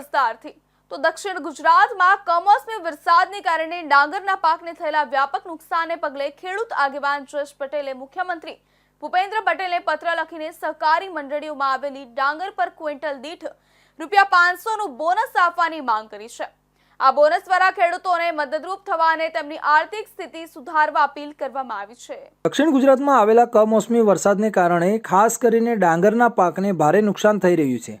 વિસ્તારથી. તો દક્ષિણ ગુજરાતમાં કમોસમી વરસાદને કારણે ડાંગરના પાકને થયેલા વ્યાપક નુકસાનને પગલે ખેડૂત આગેવાન જયેશ પટેલે મુખ્યમંત્રી ભૂપેન્દ્ર પટેલે પત્ર લખીને સહકારી મંડળીઓમાં આવેલી ડાંગર પર ક્વિન્ટલ દીઠ રૂપિયા પાંચસોનું બોનસ આપવાની માંગ કરી છે. આ બોનસ દ્વારા ખેડૂતોને મદદરૂપ થવા અને તેમની આર્થિક સ્થિતિ સુધારવા અપીલ કરવામાં આવી છે. દક્ષિણ ગુજરાતમાં આવેલા કમોસમી વરસાદને કારણે ખાસ કરીને ડાંગરના પાકને ભારે નુકસાન થઈ રહ્યું છે.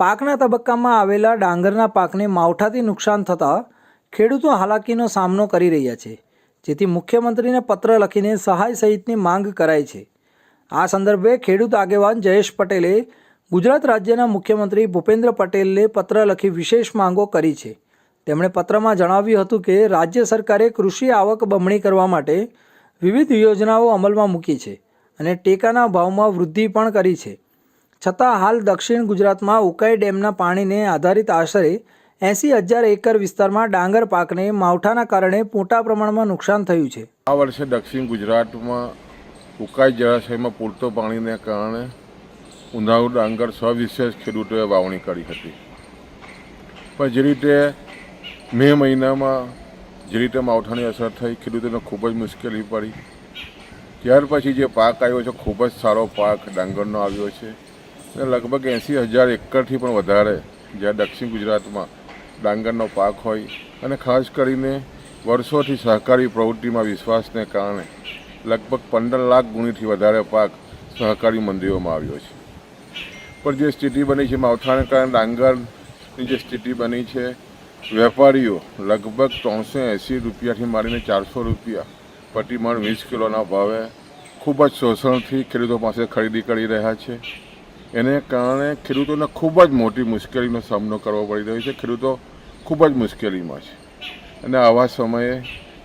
પાકના તબક્કામાં આવેલા ડાંગરના પાકને માવઠાથી નુકસાન થતાં ખેડૂતો હાલાકીનો સામનો કરી રહ્યા છે, જેથી મુખ્યમંત્રીને પત્ર લખીને સહાય સહિતની માંગ કરાઈ છે. આ સંદર્ભે ખેડૂત આગેવાન જયેશ પટેલે ગુજરાત રાજ્યના મુખ્યમંત્રી ભૂપેન્દ્ર પટેલને પત્ર લખી વિશેષ માંગો કરી છે. તેમણે પત્રમાં જણાવ્યું હતું કે, રાજ્ય સરકારે કૃષિ આવક બમણી કરવા માટે વિવિધ યોજનાઓ અમલમાં મૂકી છે અને ટેકાના ભાવમાં વૃદ્ધિ પણ કરી છે. છતાં હાલ દક્ષિણ ગુજરાતમાં ઉકાઈ ડેમના પાણીને આધારિત આશરે એંસી હજાર એકર વિસ્તારમાં ડાંગર પાકને માવઠાના કારણે મોટા પ્રમાણમાં નુકસાન થયું છે. આ વર્ષે દક્ષિણ ગુજરાતમાં ઉકાઈ જળાશયમાં પૂરતો પાણીને કારણે ઉનાળુ ડાંગર સવિશેષ ખેડૂતોએ વાવણી કરી હતી. પણ જે રીતે મે મહિનામાં જે રીતે માવઠાની અસર થઈ, ખેડૂતોને ખૂબ જ મુશ્કેલી પડી. ત્યાર પછી જે પાક આવ્યો છે, ખૂબ જ સારો પાક ડાંગરનો આવ્યો છે. લગભગ એંસી હજાર એકરથી પણ વધારે, જ્યાં દક્ષિણ ગુજરાતમાં ડાંગરનો પાક હોય અને ખાસ કરીને વર્ષોથી સહકારી પ્રવૃત્તિમાં વિશ્વાસને કારણે લગભગ પંદર લાખ ગુણીથી વધારે પાક સહકારી મંડીઓમાં આવ્યો છે. પણ જે સ્થિતિ બની છે માવઠાને કારણે ડાંગરની જે સ્થિતિ બની છે, વેપારીઓ લગભગ ત્રણસો એંસી રૂપિયાથી માંડીને ચારસો રૂપિયા પ્રતિમણ વીસ કિલોના ભાવે ખૂબ જ શોષણથી ખેડૂતો પાસે ખરીદી કરી રહ્યા છે. એને કારણે ખેડૂતોને ખૂબ જ મોટી મુશ્કેલીનો સામનો કરવો પડી રહ્યો છે. ખેડૂતો ખૂબ જ મુશ્કેલીમાં છે. અને આવા સમયે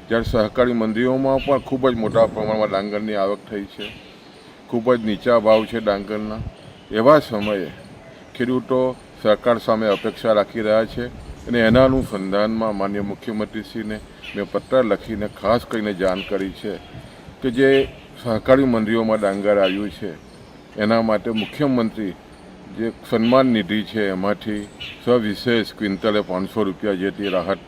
જ્યારે સહકારી મંડીઓમાં પણ ખૂબ જ મોટા પ્રમાણમાં ડાંગરની આવક થઈ છે, ખૂબ જ નીચા ભાવ છે ડાંગરના, એવા સમયે ખેડૂતો સરકાર સામે અપેક્ષા રાખી રહ્યા છે અને એના અનુસંધાનમાં માન્ય મુખ્યમંત્રીશ્રીને મેં પત્ર લખીને ખાસ કરીને જાણ કરી છે કે જે સહકારી મંડીઓમાં ડાંગર આવ્યું છે એના માટે મુખ્યમંત્રી જે સન્માન નિધિ છે એમાંથી સવિશેષ ક્વિન્ટલે પાંચસો રૂપિયા જેટલી રાહત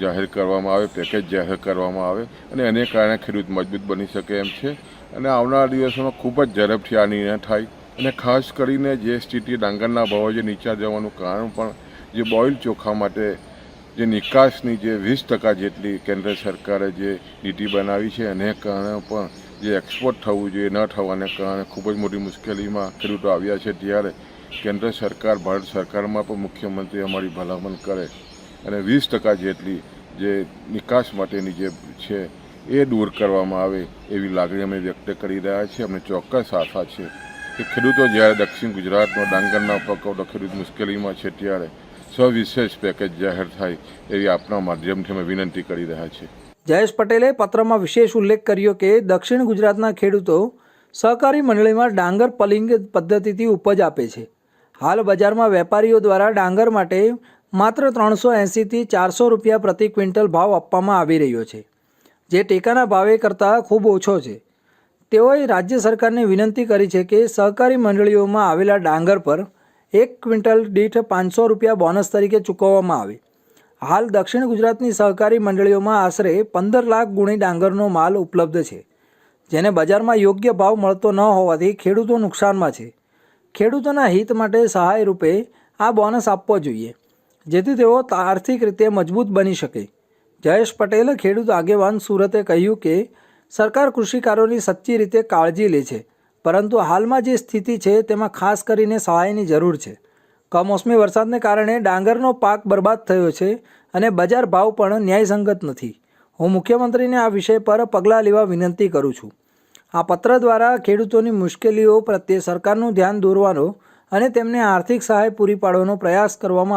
જાહેર કરવામાં આવે પેકેજ જાહેર કરવામાં આવે અને એને કારણે ખેડૂત મજબૂત બની શકે એમ છે. અને આવનારા દિવસોમાં ખૂબ જ ઝડપથી આ નિર્ણય થાય અને ખાસ કરીને જે સ્થિતિ ડાંગરના ભાવો જે નીચા જવાનું કારણ પણ જે બોઇલ ચોખા માટે જે નિકાસની જે વીસ ટકા જેટલી કેન્દ્ર સરકારે જે નીતિ બનાવી છે, એને કારણે પણ જે એક્સપોર્ટ થવું જોઈએ, ન થવાને કારણે ખૂબ જ મોટી મુશ્કેલીમાં ખેડૂતો આવ્યા છે ત્યારે કેન્દ્ર સરકાર, ભારત સરકારમાં પણ મુખ્યમંત્રી અમારી ભલામણ કરે અને વીસ ટકા જેટલી જે નિકાસ માટેની જે છે એ દૂર કરવામાં આવે એવી લાગણી અમે વ્યક્ત કરી રહ્યા છીએ. અમને ચોક્કસ આશા છે કે ખેડૂતો જ્યારે દક્ષિણ ગુજરાતનો ડાંગરના પકવતો ખેડૂત મુશ્કેલીમાં છે ત્યારે સવિશેષ પેકેજ જાહેર થાય એવી આપના માધ્યમથી અમે વિનંતી કરી રહ્યા છીએ. જયેશ પટેલે પત્રમાં વિશેષ ઉલ્લેખ કર્યો કે દક્ષિણ ગુજરાતના ખેડૂતો સહકારી મંડળીમાં ડાંગર પલિંગ પદ્ધતિથી ઉપજ આપે છે. હાલ બજારમાં વેપારીઓ દ્વારા ડાંગર માટે માત્ર ત્રણસો એંસીથી ચારસો રૂપિયા પ્રતિ ક્વિન્ટલ ભાવ આપવામાં આવી રહ્યો છે, જે ટેકાના ભાવે કરતાં ખૂબ ઓછો છે. તેઓએ રાજ્ય સરકારને વિનંતી કરી છે કે સહકારી મંડળીઓમાં આવેલા ડાંગર પર એક ક્વિન્ટલ દીઠ પાંચસો રૂપિયા બોનસ તરીકે ચૂકવવામાં આવે. હાલ દક્ષિણ ગુજરાતની સહકારી મંડળીઓમાં આશરે પંદર લાખ ગુણી ડાંગરનો માલ ઉપલબ્ધ છે, જેને બજારમાં યોગ્ય ભાવ મળતો ન હોવાથી ખેડૂતો નુકસાનમાં છે. ખેડૂતોના હિત માટે સહાય રૂપે આ બોનસ આપવો જોઈએ, જેથી તેઓ આર્થિક રીતે મજબૂત બની શકે. જયેશ પટેલ, ખેડૂત આગેવાન, સુરતે કહ્યું કે, સરકાર કૃષિકારોની સચ્ચી રીતે કાળજી લે છે, પરંતુ હાલમાં જે સ્થિતિ છે તેમાં ખાસ કરીને સહાયની જરૂર છે. કમોસમી વરસાદને કારણે ડાંગરનો પાક બરબાદ થયો છે અને બજાર ભાવ પણ ન્યાયસંગત નથી. હું મુખ્યમંત્રીને આ વિષય પર પગલાં લેવા વિનંતી કરું છું. આ પત્ર દ્વારા ખેડૂતોની મુશ્કેલીઓ પ્રત્યે સરકારનું ધ્યાન દોરવાનો અને તેમને આર્થિક સહાય પૂરી પાડવાનો પ્રયાસ કરવામાં